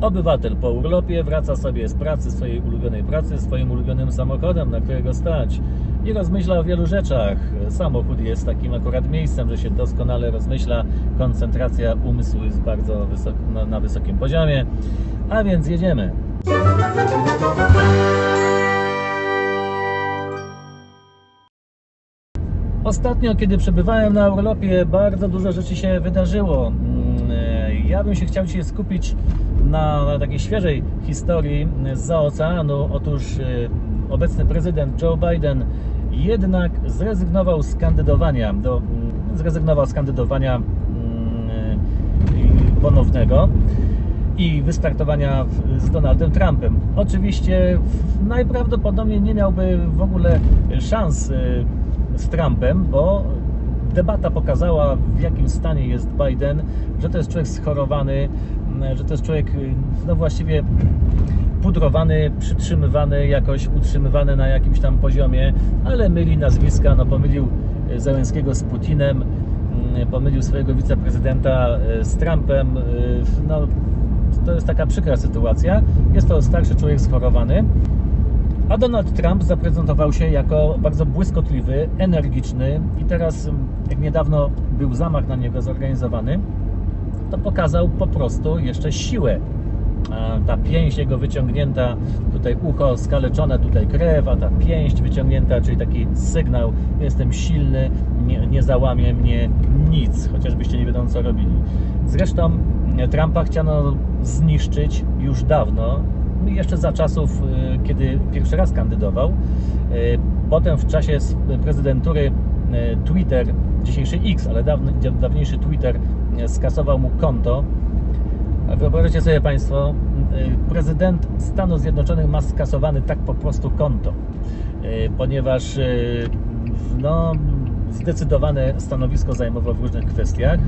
Obywatel po urlopie wraca sobie z pracy, swojej ulubionej pracy, swoim ulubionym samochodem, na którego stać i rozmyśla o wielu rzeczach. Samochód jest takim akurat miejscem, że się doskonale rozmyśla, koncentracja umysłu jest bardzo wysok, na, na wysokim poziomie, a więc jedziemy. Ostatnio, kiedy przebywałem na urlopie, bardzo dużo rzeczy się wydarzyło. Ja bym się chciał dzisiaj skupić na, na takiej świeżej historii z oceanu. Otóż e, obecny prezydent Joe Biden jednak zrezygnował z kandydowania do, mm, zrezygnował z kandydowania e, ponownego i wystartowania w- z Donaldem Trumpem. Oczywiście najprawdopodobniej nie miałby w ogóle szans y, z Trumpem, bo debata pokazała w jakim stanie jest Biden, że to jest człowiek schorowany, m, że to jest człowiek y, no właściwie pudrowany, przytrzymywany, jakoś utrzymywany na jakimś tam poziomie, ale myli nazwiska, no pomylił y, Zełenskiego z Putinem, mm, pomylił swojego wiceprezydenta y, z Trumpem, no to jest taka przykra sytuacja. Jest to starszy człowiek schorowany, a Donald Trump zaprezentował się jako bardzo błyskotliwy, energiczny i teraz, mm, jak niedawno był zamach na niego zorganizowany, to pokazał po prostu jeszcze siłę. Ta pięść jego wyciągnięta, tutaj ucho skaleczone, tutaj krew, a ta pięść wyciągnięta, czyli taki sygnał, jestem silny, nie, nie załamie mnie nic, chociażbyście nie wiedzą co robili. Zresztą e, Trumpa chciano zniszczyć już dawno, jeszcze za czasów, e, kiedy pierwszy raz kandydował. E, Potem w czasie prezydentury e, Twitter, dzisiejszy X, ale dawny, dawniejszy Twitter skasował mu konto. Wyobraźcie sobie Państwo, y, prezydent Stanów Zjednoczonych ma skasowany tak po prostu konto, y, ponieważ y, no, zdecydowane stanowisko zajmował w różnych kwestiach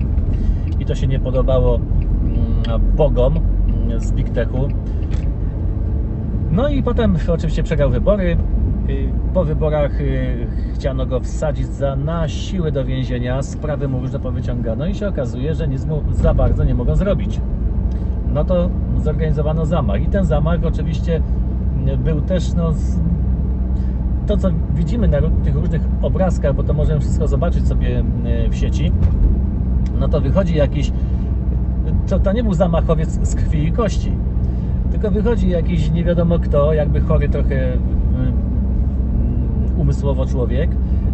i to się nie podobało mm, bogom mm, z Big Techu. No i potem oczywiście przegrał wybory. Y, Po wyborach y, chciano go wsadzić za na siłę do więzienia, sprawy mu różne powyciągano. I się okazuje, że nic mu za bardzo nie mogą zrobić. No to zorganizowano zamach. I ten zamach oczywiście był też no, to, co widzimy na tych różnych obrazkach, bo to możemy wszystko zobaczyć sobie w sieci, no to wychodzi jakiś, to, to nie był zamachowiec z krwi i kości, tylko wychodzi jakiś nie wiadomo kto, jakby chory trochę mm, umysłowo człowiek,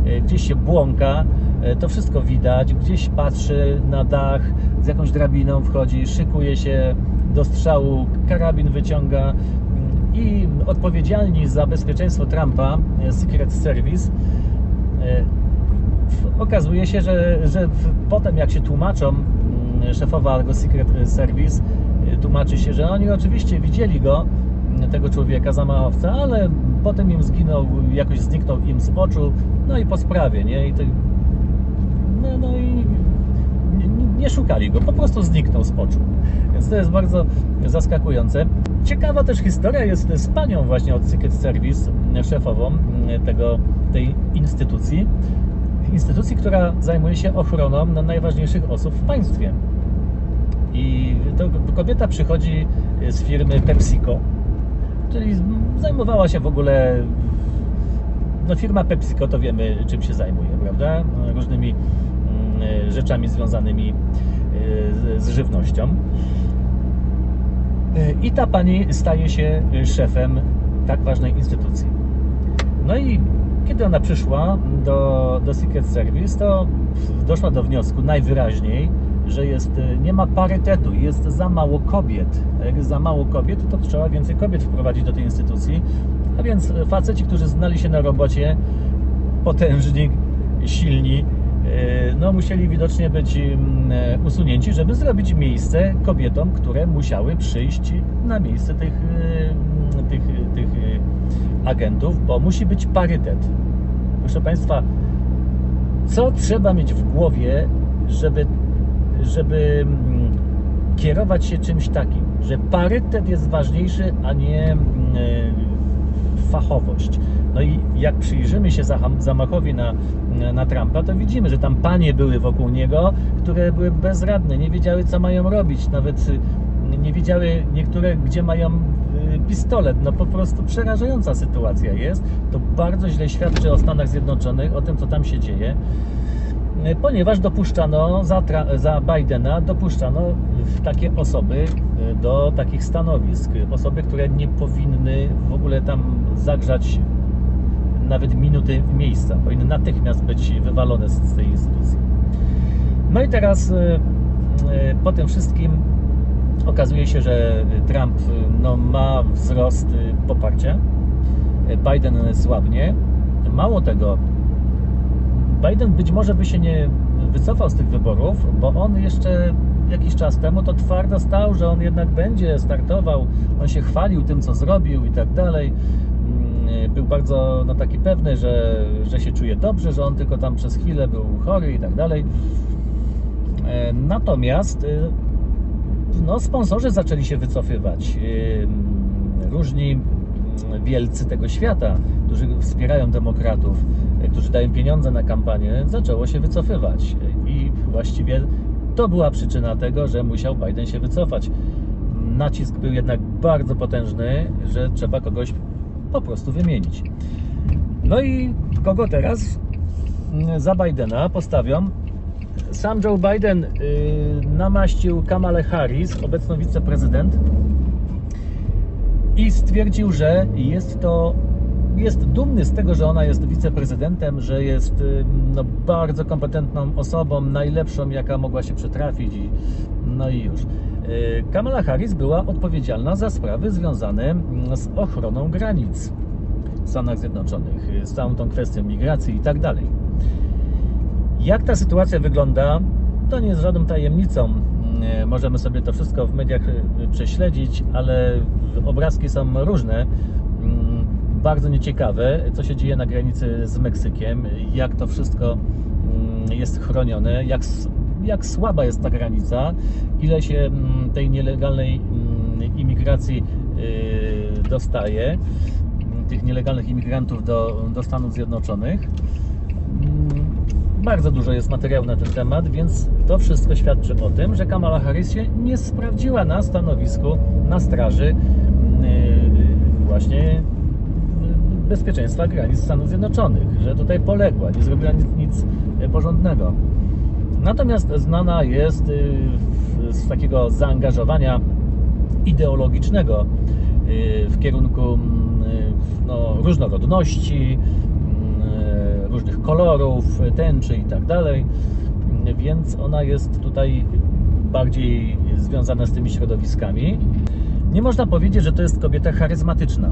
e, gdzieś się błąka, e, to wszystko widać, gdzieś patrzy na dach, z jakąś drabiną wchodzi, szykuje się do strzału, karabin wyciąga mm, i odpowiedzialni za bezpieczeństwo Trumpa, e, Secret Service, okazuje się, że, że potem jak się tłumaczą, mm, szefowa tego Secret Service tłumaczy się, że oni oczywiście widzieli go, mm, tego człowieka, zamachowca, ale potem im zginął, jakoś zniknął im z oczu, no i po sprawie, nie? I no, no i nie, szukali go, po prostu zniknął z oczu. Więc to jest bardzo zaskakujące. Ciekawa też historia jest z panią właśnie od Secret Service, mm, szefową mm, tego, tej instytucji instytucji, która zajmuje się ochroną najważniejszych osób w państwie. I to kobieta przychodzi z firmy PepsiCo, czyli zajmowała się w ogóle. No, firma PepsiCo to wiemy, czym się zajmuje, prawda? Różnymi mm, rzeczami związanymi y, z, żywnością. Y, I ta pani staje się szefem tak ważnej instytucji. No i kiedy ona przyszła do, do Secret Service, to doszła do wniosku najwyraźniej, że jest, y, nie ma parytetu, jest za mało kobiet. Jak jest za mało kobiet, to trzeba więcej kobiet wprowadzić do tej instytucji. A więc faceci, którzy znali się na robocie, potężni, silni, y, no musieli widocznie być mm, e, usunięci, żeby zrobić miejsce kobietom, które musiały przyjść na miejsce tych, y, tych, tych agentów, bo musi być parytet. Proszę Państwa, co trzeba mieć w głowie, żeby, żeby mm, kierować się czymś takim, że parytet jest ważniejszy, a nie mm, e, fachowość. No i jak przyjrzymy się zamachowi na, na Trumpa, to widzimy, że tam panie były wokół niego, które były bezradne, nie wiedziały co mają robić, nawet y, nie wiedziały niektóre, gdzie mają y, pistolet. No po prostu przerażająca sytuacja jest. To bardzo źle świadczy o Stanach Zjednoczonych, o tym, co tam się dzieje. Y, Ponieważ dopuszczano za, za Bidena, dopuszczano takie osoby y, do takich stanowisk. Osoby, które nie powinny w ogóle tam zagrzać nawet minuty miejsca. Powinny natychmiast być wywalone z, tej instytucji. No i teraz y, po tym wszystkim okazuje się, że Trump no, ma wzrost poparcia. Biden słabnie. Mało tego, Biden być może by się nie wycofał z tych wyborów, bo on jeszcze jakiś czas temu to twardo stał, że on jednak będzie startował. On się chwalił tym, co zrobił i tak dalej. Mm, Był bardzo no, taki pewny, że, że się czuje dobrze, że on tylko tam przez chwilę był chory i tak dalej. E, Natomiast y, no, sponsorzy zaczęli się wycofywać. Y, Różni mm, wielcy tego świata, którzy wspierają demokratów, którzy dają pieniądze na kampanię, zaczęło się wycofywać. I właściwie to była przyczyna tego, że musiał Biden się wycofać. Nacisk był jednak bardzo potężny, że trzeba kogoś po prostu wymienić. No i kogo teraz za Bidena postawią? Sam Joe Biden y, namaścił Kamalę Harris, obecną wiceprezydent, i stwierdził, że jest to jest dumny z tego, że ona jest wiceprezydentem, że jest no, bardzo kompetentną osobą, najlepszą, jaka mogła się przytrafić. I, no i już. Y, Kamala Harris była odpowiedzialna za sprawy związane z ochroną granic w Stanach Zjednoczonych, y, z całą tą kwestią migracji i tak dalej. Jak ta sytuacja wygląda, to nie jest żadną tajemnicą. E, Możemy sobie to wszystko w mediach e, prześledzić, ale obrazki są różne. Mm, Bardzo nieciekawe, co się dzieje na granicy z Meksykiem, jak to wszystko mm, jest chronione, jak, jak słaba jest ta granica, ile się mm, tej nielegalnej imigracji y, dostaje, tych nielegalnych imigrantów do, do Stanów Zjednoczonych. Mm, Bardzo dużo jest materiału na ten temat, więc to wszystko świadczy o tym, że Kamala Harris się nie sprawdziła na stanowisku na straży yy, właśnie yy, bezpieczeństwa granic Stanów Zjednoczonych, że tutaj poległa, nie zrobiła nic, nic porządnego. Natomiast znana jest z takiego zaangażowania ideologicznego w kierunku mm, no, różnorodności, mm, kolorów, tęczy i tak dalej. Więc ona jest tutaj bardziej związana z tymi środowiskami. Nie można powiedzieć, że to jest kobieta charyzmatyczna.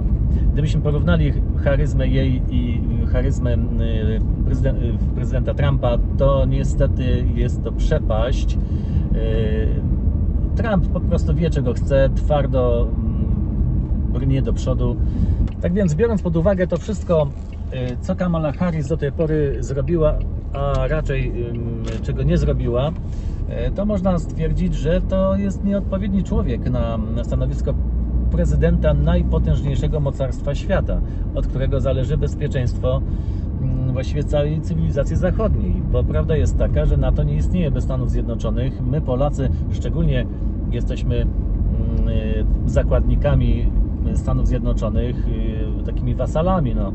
Gdybyśmy porównali charyzmę jej i charyzmę y, y, prezydenta Trumpa, to niestety jest to przepaść. Y, Trump po prostu wie, czego chce, twardo mm, brnie do przodu. Tak więc, biorąc pod uwagę to wszystko, co Kamala Harris do tej pory zrobiła, a raczej czego nie zrobiła, y, to można stwierdzić, że to jest nieodpowiedni człowiek na, stanowisko prezydenta najpotężniejszego mocarstwa świata, od którego zależy bezpieczeństwo właściwie całej cywilizacji zachodniej. Bo prawda jest taka, że NATO nie istnieje bez Stanów Zjednoczonych. My, Polacy, szczególnie jesteśmy y, zakładnikami Stanów Zjednoczonych, takimi wasalami. No.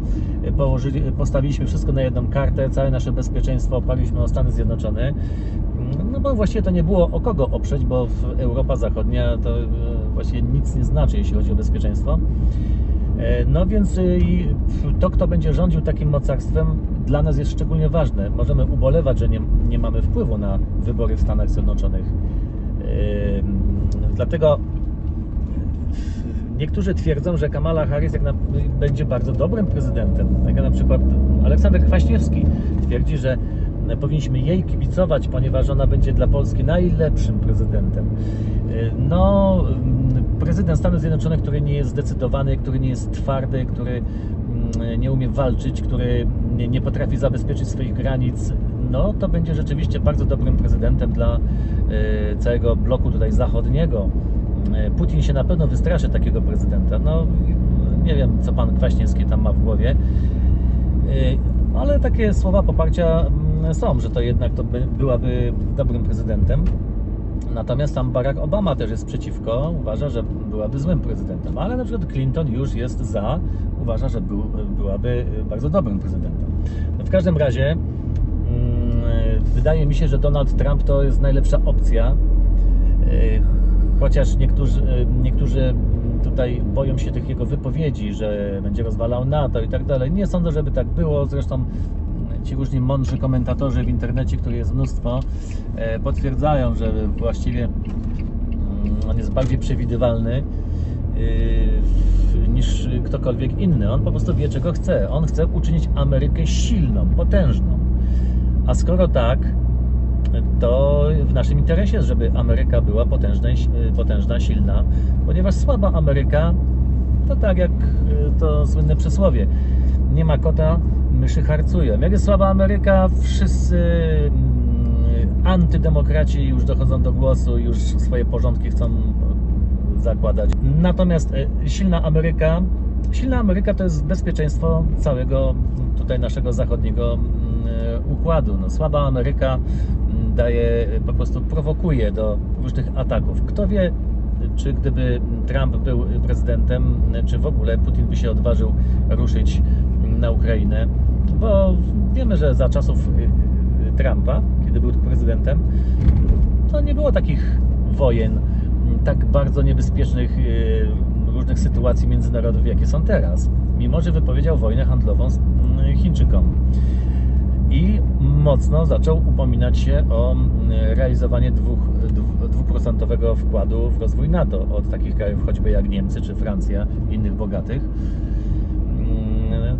Położyli, postawiliśmy wszystko na jedną kartę, całe nasze bezpieczeństwo oparliśmy o Stany Zjednoczone. No bo właściwie to nie było o kogo oprzeć, bo Europa Zachodnia to y, właściwie nic nie znaczy, jeśli chodzi o bezpieczeństwo. E, No więc i to, kto będzie rządził takim mocarstwem, dla nas jest szczególnie ważne. Możemy ubolewać, że nie, nie mamy wpływu na wybory w Stanach Zjednoczonych. Dlatego niektórzy twierdzą, że Kamala Harris jak na, będzie bardzo dobrym prezydentem. Tak jak na przykład Aleksander Kwaśniewski twierdzi, że powinniśmy jej kibicować, ponieważ ona będzie dla Polski najlepszym prezydentem. Yy, No, ym, prezydent Stanów Zjednoczonych, który nie jest zdecydowany, który nie jest twardy, który ym, nie umie walczyć, który nie- potrafi zabezpieczyć swoich granic, no to będzie rzeczywiście bardzo dobrym prezydentem dla yy, całego bloku tutaj zachodniego. Yy, Putin się na pewno wystraszy takiego prezydenta. No, nie wiem, co pan Kwaśniewski tam ma w głowie. Yy, Ale takie słowa poparcia mm, są, że to jednak to by, byłaby dobrym prezydentem. Natomiast sam Barack Obama też jest przeciwko, uważa, że byłaby złym prezydentem, ale na przykład Clinton już jest za, uważa, że był, byłaby bardzo dobrym prezydentem. No w każdym razie mm, wydaje mi się, że Donald Trump to jest najlepsza opcja, y, chociaż niektórzy, y, niektórzy tutaj boją się tych jego wypowiedzi, że będzie rozwalał NATO i tak dalej. Nie sądzę, żeby tak było, zresztą ci różni mądrzy komentatorzy w internecie, których jest mnóstwo, e, potwierdzają, że właściwie mm, on jest bardziej przewidywalny e, niż ktokolwiek inny. On po prostu wie, czego chce. On chce uczynić Amerykę silną, potężną. A skoro tak, to w naszym interesie jest, żeby Ameryka była potężna, potężna, silna, ponieważ słaba Ameryka to tak jak to słynne przysłowie. Nie ma kota, myszy harcują. Jak jest słaba Ameryka, wszyscy mm, antydemokraci już dochodzą do głosu, już swoje porządki chcą zakładać. Natomiast e, silna Ameryka, silna Ameryka to jest bezpieczeństwo całego tutaj naszego zachodniego mm, układu. No, słaba Ameryka daje, po prostu prowokuje do różnych ataków. Kto wie, czy gdyby Trump był prezydentem, czy w ogóle Putin by się odważył ruszyć na Ukrainę bo wiemy, że za czasów y, y, Trumpa, kiedy był prezydentem, to nie było takich wojen, tak bardzo niebezpiecznych y, różnych sytuacji międzynarodowych, jakie są teraz. Mimo, że wypowiedział wojnę handlową z Chińczykom. I mocno zaczął upominać się o realizowanie dwóch, dwuprocentowego wkładu w rozwój NATO od takich krajów choćby jak Niemcy czy Francja, innych bogatych.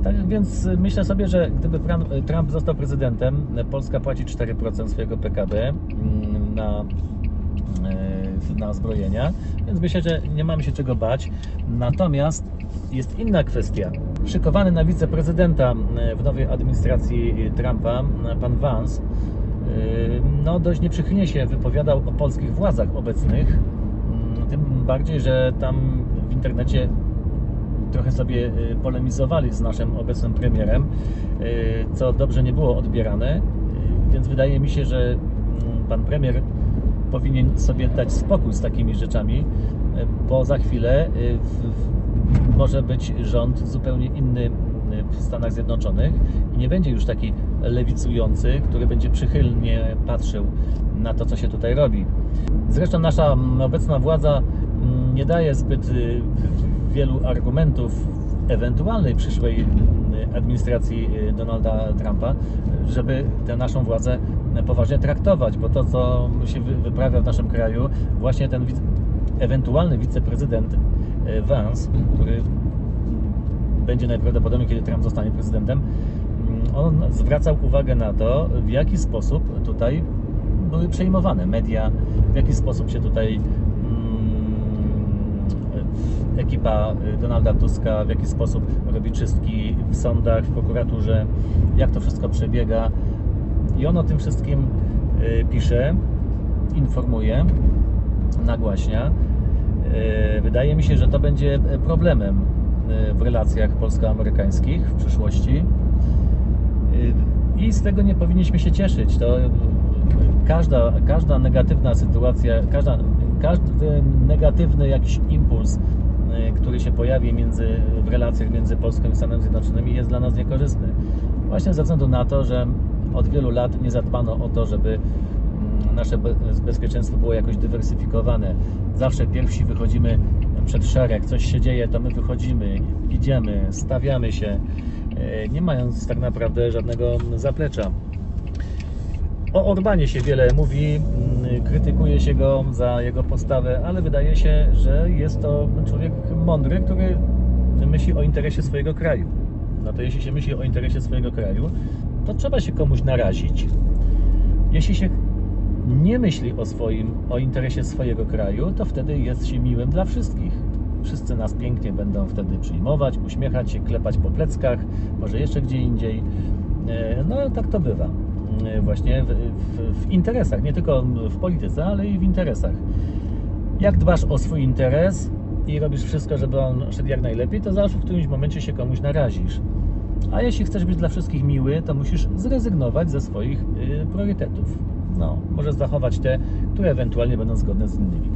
Tak więc myślę sobie, że gdyby Trump został prezydentem, Polska płaci 4% swojego PKB mm, na, e, na zbrojenia, więc myślę, że nie mamy się czego bać. Natomiast jest inna kwestia. Szykowany na wiceprezydenta e, w nowej administracji Trumpa, pan Vance, e, no dość nieprzychylnie się wypowiadał o polskich władzach obecnych, mm, tym bardziej, że tam w internecie trochę sobie polemizowali z naszym obecnym premierem, co dobrze nie było odbierane, więc wydaje mi się, że mm, pan premier powinien sobie dać spokój z takimi rzeczami, bo za chwilę może być rząd zupełnie inny w Stanach Zjednoczonych i nie będzie już taki lewicujący, który będzie przychylnie patrzył na to, co się tutaj robi. Zresztą nasza obecna władza mm, nie daje zbyt wielu argumentów ewentualnej przyszłej administracji y, Donalda Trumpa, żeby tę naszą władzę poważnie traktować, bo to, co się wyprawia w naszym kraju, właśnie ten ewentualny wiceprezydent Vance, który będzie najprawdopodobniej, kiedy Trump zostanie prezydentem, mm, on zwracał uwagę na to, w jaki sposób tutaj były przejmowane media, w jaki sposób się tutaj ekipa y, Donalda Tuska, w jaki sposób robi czystki w sądach, w prokuraturze, jak to wszystko przebiega. I on o tym wszystkim y, pisze, informuje, nagłaśnia. Y, wydaje mi się, że to będzie problemem w relacjach polsko-amerykańskich w przyszłości. I z tego nie powinniśmy się cieszyć. To każda, każda negatywna sytuacja, każda, każdy negatywny jakiś impuls który się pojawi między, w relacjach między Polską i Stanami Zjednoczonymi jest dla nas niekorzystny. Właśnie ze względu na to, że od wielu lat nie zadbano o to, żeby nasze bezpieczeństwo było jakoś dywersyfikowane. Zawsze pierwsi wychodzimy przed szereg, coś się dzieje, to my wychodzimy, idziemy, stawiamy się, y, nie mając tak naprawdę żadnego zaplecza. O Orbanie się wiele mówi, mm, krytykuje się go za jego postawę, ale wydaje się, że jest to człowiek mądry, który myśli o interesie swojego kraju. No to jeśli się myśli o interesie swojego kraju, to trzeba się komuś narazić. Jeśli się nie myśli o swoim, o interesie swojego kraju, to wtedy jest się miłym dla wszystkich. Wszyscy nas pięknie będą wtedy przyjmować, uśmiechać się, klepać po pleckach, może jeszcze gdzie indziej. E, no tak to bywa. Y, właśnie w, w, w, interesach, nie tylko w polityce, ale i w interesach. Jak dbasz o swój interes i robisz wszystko, żeby on szedł jak najlepiej, to zawsze w którymś momencie się komuś narazisz. A jeśli chcesz być dla wszystkich miły, to musisz zrezygnować ze swoich y, priorytetów. No, może zachować te, które ewentualnie będą zgodne z innymi.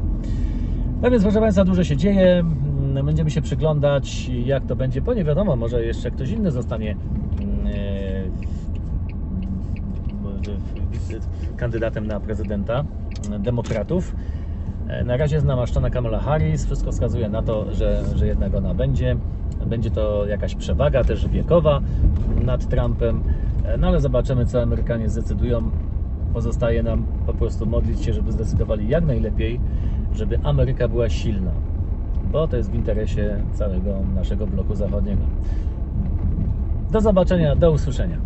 No więc proszę Państwa, dużo się dzieje. Mm, Będziemy się przyglądać, jak to będzie, bo nie wiadomo, może jeszcze ktoś inny zostanie mm, kandydatem na prezydenta mm, demokratów. E, Na razie jest namaszczona Kamala Harris. Wszystko wskazuje na to, że, że jednak ona będzie. Będzie to jakaś przewaga też wiekowa nad Trumpem. E, No ale zobaczymy, co Amerykanie zdecydują. Pozostaje nam po prostu modlić się, żeby zdecydowali jak najlepiej, żeby Ameryka była silna, bo to jest w interesie całego naszego bloku zachodniego. Do zobaczenia, do usłyszenia.